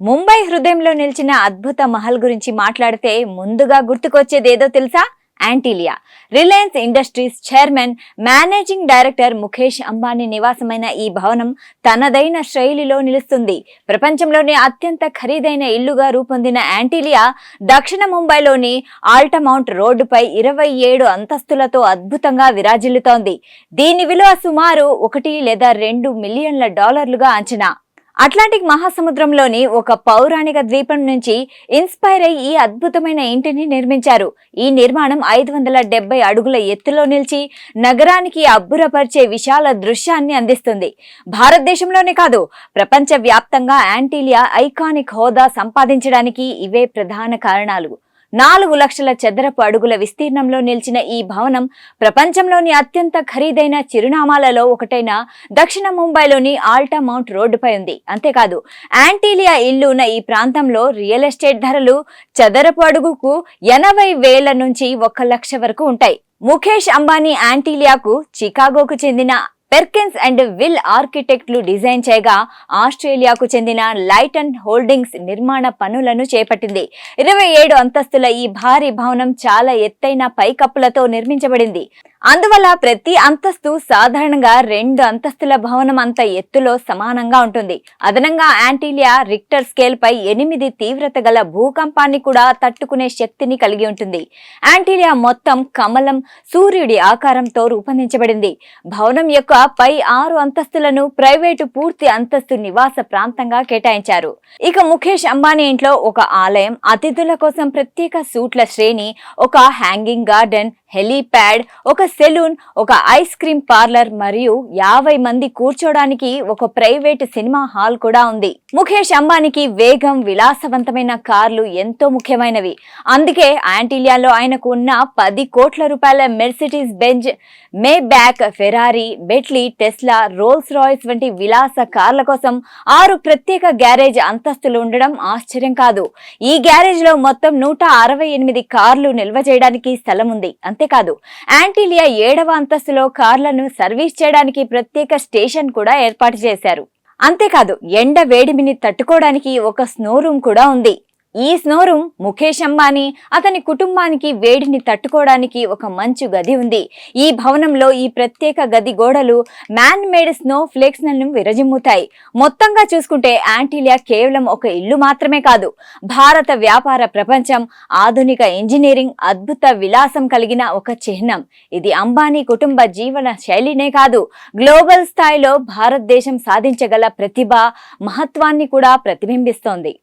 ముంబై హృదయంలో నిలిచిన అద్భుత మహల్ గురించి మాట్లాడితే ముందుగా గుర్తుకొచ్చేదేదో తెలుసా? Antilia. Reliance Industries chairman managing director Mukesh Ambani నివాసమైన ఈ భవనం తనదైన శైలిలో నిలుస్తుంది. ప్రపంచంలోనే అత్యంత ఖరీదైన ఇల్లుగా రూపొందిన యాంటీలియా దక్షిణ ముంబైలోని ఆల్టమౌంట్ రోడ్డుపై ఇరవై ఏడు అంతస్తులతో అద్భుతంగా విరాజిల్లుతోంది. దీని విలువ సుమారు ఒకటి లేదా రెండు మిలియన్ల డాలర్లుగా అంచనా. అట్లాంటిక్ మహాసముద్రంలోని ఒక పౌరాణిక ద్వీపం నుంచి ఇన్స్పైర్ అయి ఈ అద్భుతమైన ఇంటిని నిర్మించారు. ఈ నిర్మాణం ఐదు వందల డెబ్బై అడుగుల ఎత్తులో నిలిచి నగరానికి అబ్బురపరిచే విశాల దృశ్యాన్ని అందిస్తుంది. భారతదేశంలోనే కాదు ప్రపంచ వ్యాప్తంగా యాంటీలియా ఐకానిక్ హోదా సంపాదించడానికి ఇవే ప్రధాన కారణాలు. నాలుగు లక్షల చదరపు అడుగుల విస్తీర్ణంలో నిలిచిన ఈ భవనం ప్రపంచంలోని అత్యంత ఖరీదైన చిరునామాలలో ఒకటైన దక్షిణ ముంబైలోని ఆల్టా మౌంట్ రోడ్డుపై ఉంది. అంతేకాదు యాంటీలియా ఇల్లు ఉన్న ఈ ప్రాంతంలో రియల్ ఎస్టేట్ ధరలు చదరపు అడుగుకు ఎనభై వేల నుంచి ఒక లక్ష వరకు ఉంటాయి. ముఖేష్ అంబానీ యాంటీలియాకు చికాగోకు చెందిన పెర్కిన్స్ అండ్ విల్ ఆర్కిటెక్ట్లు డిజైన్ చేయగా ఆస్ట్రేలియాకు చెందిన లైట్ అండ్ హోల్డింగ్స్ నిర్మాణ పనులను చేపట్టింది. ఇరవై ఏడు అంతస్తుల ఈ భారీ భవనం చాలా ఎత్తైన పైకప్పులతో నిర్మించబడింది. అందువల్ల ప్రతి అంతస్తు సాధారణంగా రెండు అంతస్తుల భవనం అంత ఎత్తులో సమానంగా ఉంటుంది. అదనంగా యాంటీలియా రిక్టర్ స్కేల్ పై ఎనిమిది తీవ్రత గల భూకంపాన్ని కూడా తట్టుకునే శక్తిని కలిగి ఉంటుంది. యాంటీలియా మొత్తం కమలం సూర్యుడి ఆకారంతో రూపొందించబడింది. భవనం యొక్క పై ఆరు అంతస్తులను ప్రైవేటు పూర్తి అంతస్తు నివాస ప్రాంతంగా కేటాయించారు. ఇక ముఖేష్ అంబానీ ఇంట్లో ఒక ఆలయం అతిథుల కోసం ప్రత్యేక సూట్ల శ్రేణి ఒక హ్యాంగింగ్ గార్డెన్ హెలీప్యాడ్ ఒక సెలూన్ ఒక ఐస్ క్రీమ్ పార్లర్ మరియు యాభై మంది కూర్చోడానికి ఒక ప్రైవేట్ సినిమా హాల్ కూడా ఉంది. ముఖేష్ అంబానీకి వేగం విలాసవంతమైన కార్లు ఎంతో ముఖ్యమైనవి. అందుకే ఆంటీలియాలో ఆయనకు ఉన్న పది కోట్ల రూపాయల Mercedes Benz Maybach Ferrari Bentley Tesla Rolls Royce వంటి విలాస కార్ల కోసం ఆరు ప్రత్యేక గ్యారేజ్ అంతస్తులు ఉండడం ఆశ్చర్యం కాదు. ఈ గ్యారేజ్లో మొత్తం నూట అరవై ఎనిమిది కార్లు నిల్వ చేయడానికి స్థలం ఉంది. అంతేకాదు యాంటీలియా ఏడవ అంతస్తులో కార్లను సర్వీస్ చేయడానికి ప్రత్యేక స్టేషన్ కూడా ఏర్పాటు చేశారు. అంతేకాదు ఎండ వేడిమిని తట్టుకోవడానికి ఒక స్నో రూమ్ కూడా ఉంది. ఈ స్నోరు ముఖేష్ అంబానీ అతని కుటుంబానికి వేడిని తట్టుకోవడానికి ఒక మంచు గది ఉంది. ఈ భవనంలో ఈ ప్రత్యేక గది గోడలు మ్యాన్ మేడ్ స్నో ఫ్లేక్స్లను విరజిమ్ముతాయి. మొత్తంగా చూసుకుంటే యాంటీలియా కేవలం ఒక ఇల్లు మాత్రమే కాదు భారత వ్యాపార ప్రపంచం ఆధునిక ఇంజనీరింగ్ అద్భుత విలాసం కలిగిన ఒక చిహ్నం. ఇది అంబానీ కుటుంబ జీవన శైలినే కాదు గ్లోబల్ స్థాయిలో భారతదేశం సాధించగల ప్రతిభ మహత్వాన్ని కూడా ప్రతిబింబిస్తోంది.